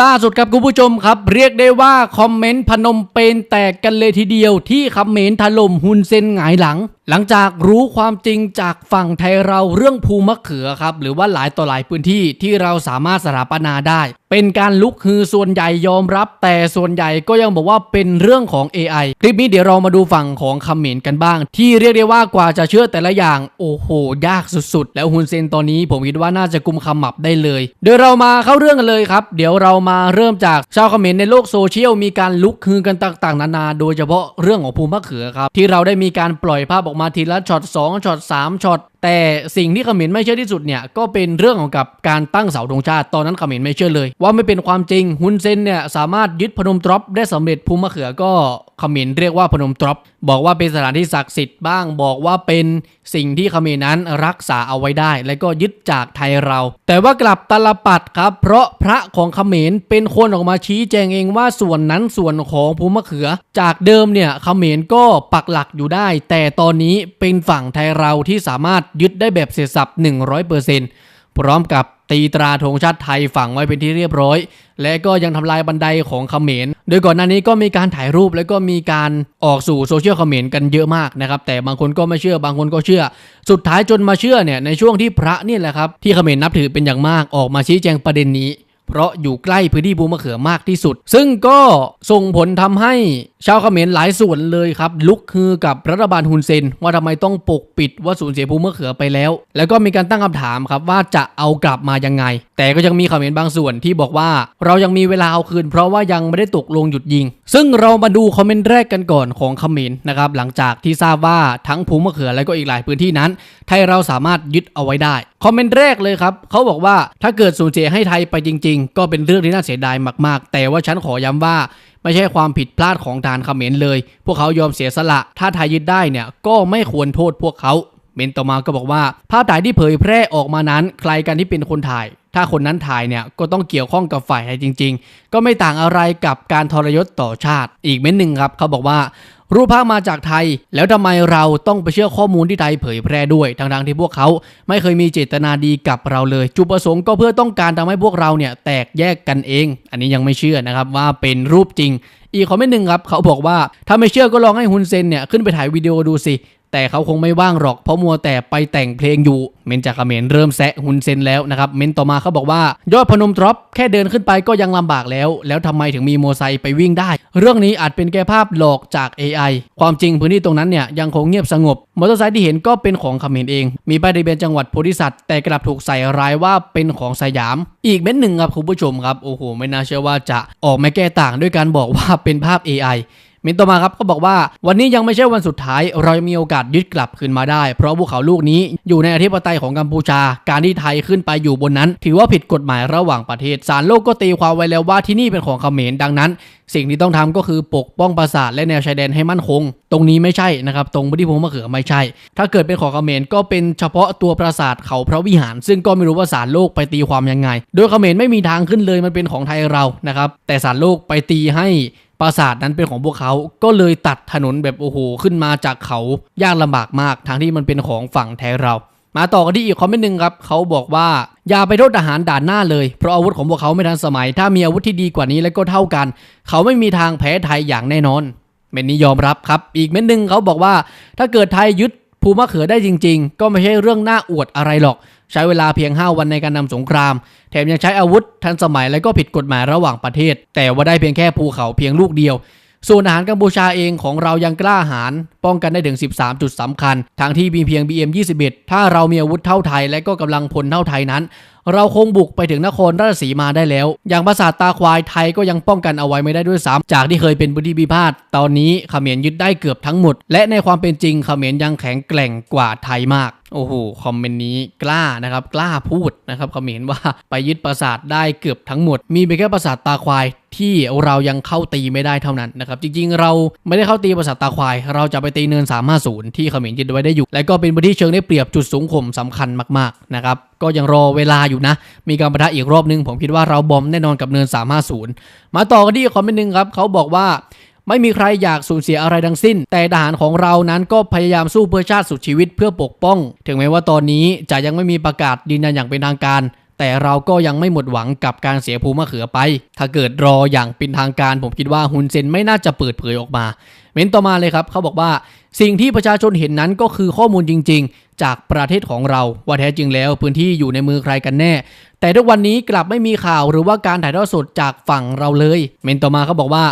ล่าสุดครับคุณผู้ชมครับ เรียกได้ว่าคอมเมนต์พนมเปนแตกกันเลยทีเดียวที่คอมเมนต์ถล่มฮุนเซนหงายหลังหลังจากรู้ความจริงจากฝั่งไทยเราเรื่องภูมะเขือครับหรือว่าหลายต่อหลายพื้นที่ที่เราสามารถสถาปนาได้ เป็นการลุกฮือส่วนใหญ่ยอมรับ แต่ส่วนใหญ่ก็ยังบอกว่าเป็นเรื่องของ AI คลิปนี้เดี๋ยวเรามาดูฝั่งของคอมเมนต์กันบ้าง ที่เรียกได้ว่ากว่าจะเชื่อแต่ละอย่าง โอ้โห ยากสุดๆ แล้วฮุนเซนตอนนี้ผมคิดว่าน่าจะกุมขมับได้เลย เดี๋ยวเรามาเข้าเรื่องกันเลยครับ เดี๋ยวเรามาเริ่มจากชาวคอมเมนต์ในโลกโซเชียลมีการลุกฮือกันต่างๆ นานา โดยเฉพาะเรื่องของภูมิมะเขือครับที่เราได้มีการปล่อยภาพออกมาทีละช็อต2ช็อต3ช็อตแต่สิ่งที่เขมรไม่เชื่อที่สุดเนี่ยก็เป็นเรื่องของกับการตั้งเสาธงชาติตอนนั้นเขมรไม่เชื่อเลย ว่าไม่เป็นความจริงฮุนเซนเนี่ยสามารถยึดพนมทรอปได้สำเร็จภูมิมะเขือก็ เขมรเรียกว่าพนมตรอปบอกว่าเป็นสถานที่ศักดิ์สิทธิ์บ้าง บอกว่าเป็นสิ่งที่เขมรนั้นรักษาเอาไว้ได้ และก็ยึดจากไทยเรา แต่ว่ากลับตลปัดครับ เพราะพระของเขมรเป็นคนออกมาชี้แจงเองว่าส่วนนั้นส่วนของภูมิมะเขือ จากเดิมเนี่ยเขมรก็ปักหลักอยู่ได้ แต่ตอนนี้เป็นฝั่งไทยเราที่สามารถยึดได้แบบเสร็จสับ100%พร้อมกับ ตีตราธงชาติไทยฝังไว้เป็นที่เรียบร้อย และก็ยังทำลายบันไดของเขมร โดยก่อนหน้านี้ก็มีการถ่ายรูปแล้วก็มีการออกสู่โซเชียลเขมรกันเยอะมากนะครับ แต่บางคนก็ไม่เชื่อบางคนก็เชื่อ สุดท้ายจนมาเชื่อเนี่ยในช่วงที่พระนี่แหละครับที่เขมรนับถือเป็นอย่างมากออกมาชี้แจงประเด็นนี้ เพราะอยู่ใกล้พื้นที่ภูมะเขือมากที่สุด ซึ่งก็ส่งผลทำให้ชาวเขมรหลายส่วนเลยครับ ลุกฮือกับรัฐบาลฮุนเซน ว่าทำไมต้องปกปิดว่าสูญเสียภูมะเขือไปแล้ว แล้วก็มีการตั้งคำถามครับว่าจะเอากลับมายังไง แต่ก็ยังมีเขมรบางส่วนที่บอกว่าเรายังมีเวลาเอาคืน เพราะว่ายังไม่ได้ตกลงหยุดยิง ซึ่งเรามาดูคอมเมนต์แรกกันก่อนของเขมรนะครับหลังจากที่ทราบว่าทั้งภูมะเขือและก็อีกหลายพื้นที่นั้น ไทยเราสามารถยึดเอาไว้ได้ คอมเมนต์แรกเลยครับเขาบอกว่าถ้าเกิดสูญเสียให้ไทยไปจริง ๆ ก็เป็นเรื่องที่น่าเสียดายมาก ๆ แต่ว่าฉันขอย้ำว่าไม่ใช่ความผิดพลาดของทหารเขมรเลย พวกเขายอมเสียสละ ถ้าไทยยึดได้เนี่ยก็ไม่ควรโทษพวกเขาเมนต่อมาก็บอกว่า ภาพถ่ายที่เผยแพร่ออกมานั้น ใครกันที่เป็นคนถ่าย ถ้าคนนั้นถ่ายเนี่ยก็ต้องเกี่ยวข้องกับฝ่ายไทยจริง ๆ ก็ไม่ต่างอะไรกับการทรยศต่อชาติ อีกเม้นหนึ่งครับเขาบอกว่ารูปภาพมาจากไทย แล้วทำไมเราต้องไปเชื่อข้อมูลที่ไทยเผยแพร่ด้วยทั้งๆที่พวกเขาไม่เคยมีเจตนาดีกับเราเลย จุดประสงค์ก็เพื่อต้องการทำให้พวกเราเนี่ยแตกแยกกันเอง อันนี้ยังไม่เชื่อนะครับว่าเป็นรูปจริง อีกคอมเมนต์หนึ่งครับเขาบอกว่าถ้าไม่เชื่อก็ลองให้ฮุนเซนเนี่ยขึ้นไปถ่ายวิดีโอดูสิ แต่เขาคงไม่ว่างหรอกเพราะมัวแต่ไปแต่งเพลงอยู่ เมนจากเขมรเริ่มแซะฮุนเซนแล้วนะครับ เมนต่อมาเขาบอกว่ายอดพนมทรอปแค่เดินขึ้นไปก็ยังลำบากแล้ว แล้วทำไมถึงมีโมอไซค์ไปวิ่งได้ เรื่องนี้อาจเป็นแค่ภาพหลอกจาก AI ความจริงพื้นที่ตรงนั้นเนี่ยยังคงเงียบสงบ มอเตอร์ไซค์ที่เห็นก็เป็นของเขมรเอง มีป้ายทะเบียนจังหวัดโพธิสัตว์แต่กลับถูกใส่ร้ายว่าเป็นของสยาม อีกเม้นหนึ่งครับคุณผู้ชมครับโอ้โหไม่น่าเชื่อว่าจะออกมาแก้ต่างด้วยการบอกว่าเป็นภาพ AI มินต่อมาครับก็บอกว่าวันนี้ยังไม่ใช่วันสุดท้าย เรามีโอกาสยึดกลับคืนมาได้ เพราะภูเขาลูกนี้อยู่ในอธิปไตยของกัมพูชา การที่ไทยขึ้นไปอยู่บนนั้น ถือว่าผิดกฎหมายระหว่างประเทศศาลโลกก็ตีความไว้แล้วว่าที่นี่เป็นของเขมรดังนั้น สิ่งที่ต้องทำก็คือปกป้องปราสาทและแนวชายแดนให้มั่นคง ตรงนี้ไม่ใช่นะครับ ตรงพื้นที่ภูมะเขือไม่ใช่ ถ้าเกิดเป็นของเขมรก็เป็นเฉพาะตัวปราสาทเขาพระวิหาร ซึ่งก็ไม่รู้ว่าศาลโลกไปตีความยังไง โดยเขมรไม่มีทางขึ้นเลยมันเป็นของไทยเรานะครับแต่ศาลโลกไปตีให้ ปราสาทนั้นเป็นของพวกเขาก็เลยตัดถนนแบบโอ้โหขึ้นมาจากเขายากลำบากมากทางที่มันเป็นของฝั่งไทยเรามาต่อกันที่อีกคอมเมนต์หนึ่งครับเขาบอกว่าอย่าไปโทษทหารด่านหน้าเลย เพราะอาวุธของพวกเขาไม่ทันสมัย ถ้ามีอาวุธที่ดีกว่านี้และก็เท่ากัน เขาไม่มีทางแพ้ไทยอย่างแน่นอนเมนนี้ยอมรับครับ อีกเมนหนึ่งเขาบอกว่า ถ้าเกิดไทยยึด ภูมะเขือได้จริง ๆ ก็ไม่ใช่เรื่องน่าอวดอะไรหรอก ใช้เวลาเพียง 5 วันในการนำสงคราม แถมยังใช้อาวุธทันสมัยและก็ผิดกฎหมายระหว่างประเทศ แต่ว่าได้เพียงแค่ภูเขาเพียงลูกเดียว ส่วนอาหารกัมพูชาเองของเรายังกล้าหาญป้องกันได้ถึง 13 จุดสำคัญทั้งที่มีเพียง BM 21 ถ้าเรามีอาวุธเท่าไทยและก็กำลังพลเท่าไทยนั้น เราคงบุกไปถึงนครราชสีมาได้แล้ว อย่างปราสาทตาควายไทยก็ยังป้องกันเอาไว้ไม่ได้ด้วยซ้ำจากที่เคยเป็นพื้นที่พิพาทตอนนี้เขมรยึดได้เกือบทั้งหมด และในความเป็นจริงเขมรยังแข็งแกร่งกว่าไทยมากโอ้โหคอมเมนต์นี้กล้านะครับกล้าพูดนะครับเขมรว่าไปยึดปราสาทได้เกือบทั้งหมด มีเพียงแค่ปราสาทตาควายที่เรายังเข้าตีไม่ได้เท่านั้นนะครับจริงๆ เราไม่ได้เข้าตีปราสาทตาควาย เราจะไปตีเนิน350ที่เขมรยึดไว้ได้อยู่ และก็เป็นพื้นที่เชิงได้เปรียบจุดสูงข่มสำคัญมากๆนะครับ ก็ยังรอเวลาอยู่นะ มีการประทะอีกรอบนึง ผมคิดว่าเราบอมแน่นอนกับเนิน 350 มาต่อกันที่คอมเมนต์หนึงครับ เขาบอกว่าไม่มีใครอยากสูญเสียอะไรทั้งสิ้น แต่ทหารของเรานั้นก็พยายามสู้เพื่อชาติสุดชีวิตเพื่อปกป้อง ถึงแม้ว่าตอนนี้จะยังไม่มีประกาศยืนยันอย่างเป็นทางการ แต่เราก็ยังไม่หมดหวังกับการเสียภูมะเขือไป ถ้าเกิดรออย่างเป็นทางการ ผมคิดว่าฮุนเซนไม่น่าจะเปิดเผยออกมา เม้นต่อมาเลยครับ เขาบอกว่า สิ่งที่ประชาชนเห็นนั้นก็คือข้อมูลจริง จากประเทศของเรา ว่าแท้จริงแล้วพื้นที่อยู่ในมือใครกันแน่ แต่ทุกวันนี้กลับไม่มีข่าวหรือว่าการถ่ายทอดสดจากฝั่งเราเลย เมนต่อมาเขาบอกว่า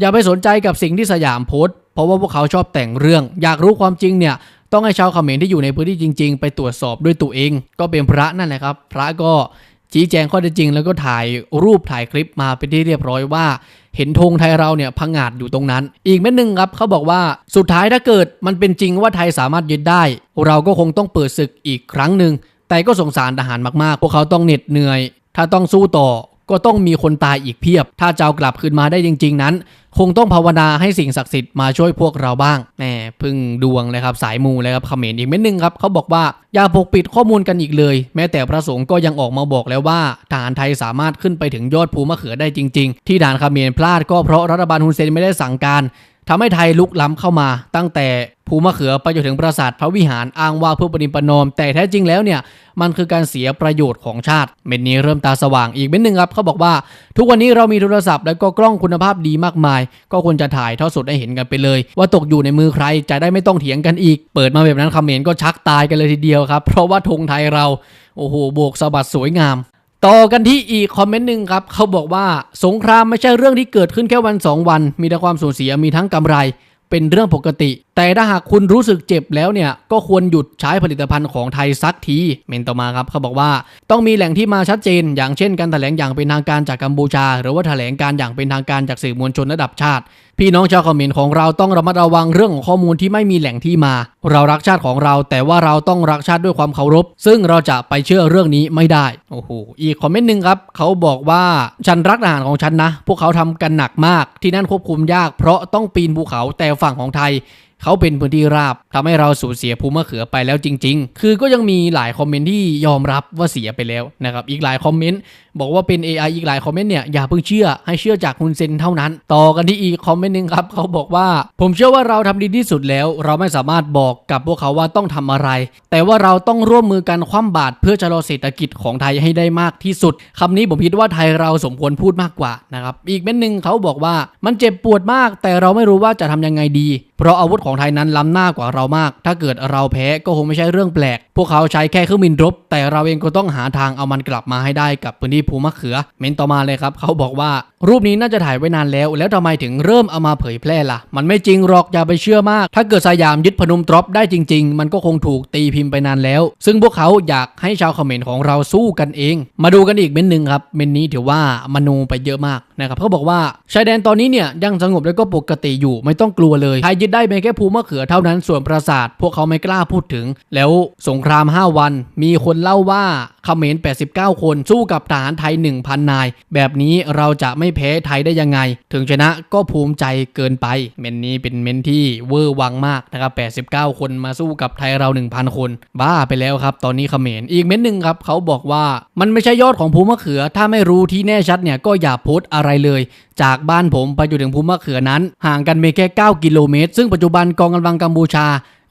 อย่าไปสนใจกับสิ่งที่สยามโพสต์เพราะว่าพวกเขาชอบแต่งเรื่อง อยากรู้ความจริงเนี่ยต้องให้ชาวเขมรที่อยู่ในพื้นที่จริง ๆ ไปตรวจสอบด้วยตัวเอง ก็เป็นพระนั่นแหละครับ พระก็ชี้แจงข้อเท็จจริง แล้วก็ถ่ายรูปถ่ายคลิปมาเป็นที่เรียบร้อยว่า เห็นธงไทยเราเนี่ยพังงาดอยู่ตรงนั้น อีกเม็ดนึงครับเขาบอกว่าสุดท้ายถ้าเกิดมันเป็นจริงว่าไทยสามารถยึดได้ เราก็คงต้องเปิดศึกอีกครั้งหนึ่งแต่ก็สงสารทหารมากๆ พวกเขาต้องเหน็ดเหนื่อย ถ้าต้องสู้ต่อ ก็ต้องมีคนตายอีกเพียบ ถ้าจะากลับคืนมาได้จริง ๆ นั้น คงต้องภาวนาให้สิ่งศักดิ์สิทธิ์มาช่วยพวกเราบ้างแหมพึ่งดวงเลยครับสายมูเลยครับเขมรอีกเม็ดหนึงครับเขาบอกว่าอย่าปกปิดข้อมูลกันอีกเลย แม้แต่พระสงฆ์ก็ยังออกมาบอกแล้วว่าทหารไทยสามารถขึ้นไปถึงยอดภูมะเขือได้จริง ๆ ที่ด่านเขมรพลาดก็เพราะรัฐบาลฮุนเซนไม่ได้สั่งการ ทำให้ไทยลุกล้ำเข้ามา ตั้งแต่ภูมะเขือไปจนถึงปราสาทพระวิหารอ้างว่าเพื่อปฏิปนอม แต่แท้จริงแล้วเนี่ยมันคือการเสียประโยชน์ของชาติ เม็ดนี้เริ่มตาสว่างอีกเม็ดหนึ่งครับเขาบอกว่า ทุกวันนี้เรามีโทรศัพท์และก็กล้องคุณภาพดีมากมาย ก็ควรจะถ่ายทอดสดให้เห็นกันไปเลย ว่าตกอยู่ในมือใครจะได้ไม่ต้องเถียงกันอีก เปิดมาแบบนั้นเขมรก็ชักตายกันเลยทีเดียวครับ เพราะว่าธงไทยเราโอ้โหโบกสะบัดสวยงาม ต่อกันที่อีกคอมเมนต์หนึ่งครับ เขาบอกว่าสงครามไม่ใช่เรื่องที่เกิดขึ้นแค่วันสองวัน มีแต่ความสูญเสียมีทั้งกำไร เป็นเรื่องปกติ แต่ถ้าหากคุณรู้สึกเจ็บแล้วเนี่ย ก็ควรหยุดใช้ผลิตภัณฑ์ของไทยสักทีเมนต่อมาครับเขาบอกว่าต้องมีแหล่งที่มาชัดเจน อย่างเช่นการแถลงอย่างเป็นทางการจากกัมพูชา หรือว่าแถลงการอย่างเป็นทางการจากสื่อมวลชนระดับชาติ พี่น้องชาวเขมรของเราต้องระมัดระวังเรื่องของข้อมูลที่ไม่มีแหล่งที่มา เรารักชาติของเรา แต่ว่าเราต้องรักชาติด้วยความเคารพ ซึ่งเราจะไปเชื่อเรื่องนี้ไม่ได้ โอ้โห อีกคอมเมนต์หนึ่งครับเขาบอกว่าฉันรักทหารของฉันนะ พวกเขาทำกันหนักมาก ที่นั่นควบคุมยาก เพราะต้องปีนภูเขาแต่ฝั่งของไทยเขาเป็นพื้นที่ราบทำให้เราสูญเสียภูมะเขือไปแล้วจริง ๆ คือก็ยังมีหลายคอมเมนต์ที่ยอมรับว่าเสียไปแล้วนะครับ อีกหลายคอมเมนต์ บอกว่าเป็น AI อีกหลายคอมเมนต์เนี่ยอย่าเพิ่งเชื่อให้เชื่อจากฮุนเซนเท่านั้น ต่อกันที่อีกคอมเมนต์หนึ่งครับเขาบอกว่า ผมเชื่อว่าเราทำดีที่สุดแล้ว เราไม่สามารถบอกกับพวกเขาว่าต้องทำอะไร แต่ว่าเราต้องร่วมมือกันคว่ำบาตรเพื่อชะลอเศรษฐกิจของไทยให้ได้มากที่สุดคำนี้ผมคิดว่าไทยเราสมควรพูดมากกว่านะครับอีกเม้นหนึ่งเขาบอกว่ามันเจ็บปวดมาก แต่เราไม่รู้ว่าจะทำยังไงดี เพราะอาวุธของไทยนั้นล้ำหน้ากว่าเรามาก ถ้าเกิดเราแพ้ก็คงไม่ใช่เรื่องแปลก พวกเขาใช้แค่เครื่องบินรบ แต่เราเองก็ต้องหาทางเอามันกลับมาให้ได้กับพื้นที่ภูมะเขือ เมนต่อมาเลยครับเขาบอกว่ารูปนี้น่าจะถ่ายไว้นานแล้ว แล้วทำไมถึงเริ่มเอามาเผยแพร่ล่ะ มันไม่จริงหรอกอย่าไปเชื่อมาก ถ้าเกิดสยามยึดพนมตรอปได้จริง ๆ มันก็คงถูกตีพิมพ์ไปนานแล้ว ซึ่งพวกเขาอยากให้ชาวเขมรของเราสู้กันเอง มาดูกันอีกเมนหนึ่งครับเมนนี้ถือว่ามโนไปเยอะมาก นะครับเขาบอกว่าชายแดนตอนนี้เนี่ยยังสงบแล้วก็ปกติอยู่ไม่ต้องกลัวเลยไทยยึดได้เพียงแค่ภูมะเขือเท่านั้นส่วนปราสาท พวกเขาไม่กล้าพูดถึง แล้วสงคราม 5 วัน มีคนเล่าว่าเขมร 89 คนสู้กับทหารไทย 1,000 นาย แบบนี้เราจะไม่แพ้ไทยได้ยังไง ถึงชนะก็ภูมิใจเกินไป เมนนี้เป็นเมนที่เวอร์วังมากนะครับ 89 คนมาสู้กับไทยเรา 1,000 คน บ้าไปแล้วครับ ตอนนี้เขมร อีกเมนหนึ่งครับเขาบอกว่ามันไม่ใช่ยอดของภูมะเขือ ถ้าไม่รู้ที่แน่ชัดเนี่ยก็อย่าโพสต์อะไรเลย จากบ้านผมไปจนถึงภูมะเขือนั้น ห่างกันเพียงแค่ 9 กิโลเมตร ซึ่งปัจจุบันกองกำลังกัมพูชา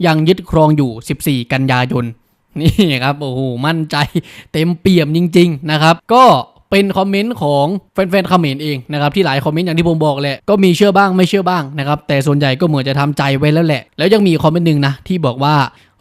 ยังยึดครองอยู่ 14 กันยายนนี่ครับโอ้โหมั่นใจเต็มเปี่ยมจริง ๆ นะครับ ก็เป็นคอมเมนต์ของแฟนๆคอมเขมรเองนะครับที่หลายคอมเมนต์อย่างที่ผมบอกแหละก็มีเชื่อบ้างไม่เชื่อบ้างนะครับแต่ส่วนใหญ่ก็เหมือนจะทำใจไว้แล้วแหละ แล้วยังมีคอมเมนต์หนึ่งนะที่บอกว่า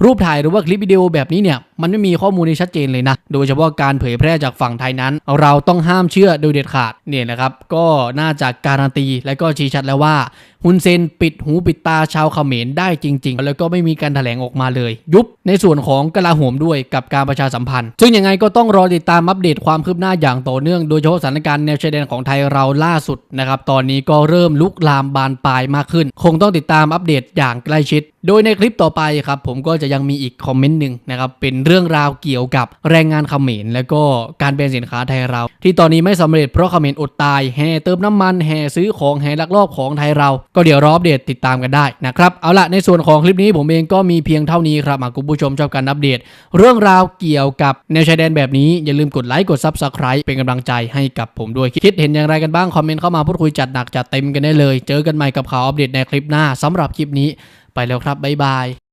รูปถ่ายหรือว่าคลิปวิดีโอแบบนี้เนี่ยมันไม่มีข้อมูลที่ชัดเจนเลยนะ โดยเฉพาะการเผยแพร่จากฝั่งไทยนั้น เราต้องห้ามเชื่อโดยเด็ดขาดเนี่ยนะครับ ก็น่าจะการันตีและก็ชี้ชัดแล้วว่าฮุนเซนปิดหูปิดตาชาวเขมรได้จริง ๆ แล้วก็ไม่มีการแถลงออกมาเลย ยุบในส่วนของกลาโหมด้วยกับการประชาสัมพันธ์ ซึ่งยังไงก็ต้องรอติดตามอัปเดตความคืบหน้าอย่างต่อเนื่องโดยเฉพาะสถานการณ์แนวชายแดนของไทยเราล่าสุดนะครับตอนนี้ก็เริ่มลุกลามบานปลายมากขึ้น คงต้องติดตามอัปเดตอย่างใกล้ชิด โดยในคลิปต่อไปครับผมก็จะยังมีอีกคอมเมนต์หนึ่งนะครับเป็นเรื่องราวเกี่ยวกับแรงงานเขมรแล้วก็การเป็นสินค้าไทยเรา ที่ตอนนี้ไม่สำเร็จเพราะเขมรอดตายแห่เติมน้ำมันแห่ซื้อของแห่ลักลอบของไทยเรา ก็เดี๋ยวรออัปเดตติดตามกันได้นะครับเอาละในส่วนของคลิปนี้ผมเองก็มีเพียงเท่านี้ครับหากคุณผู้ชมชอบการอัปเดต เรื่องราวเกี่ยวกับแนวชายแดนแบบนี้อย่าลืมกดไลค์กด Subscribe เป็นกำลังใจให้กับผมด้วยคิดเห็นอย่างไรกันบ้างคอมเมนต์เข้ามาพูดคุยจัดหนักจัดเต็มกันได้เลย เจอกันใหม่กับข่าวอัปเดตในคลิปหน้าสำหรับคลิปนี้ไปแล้วครับบ๊ายบาย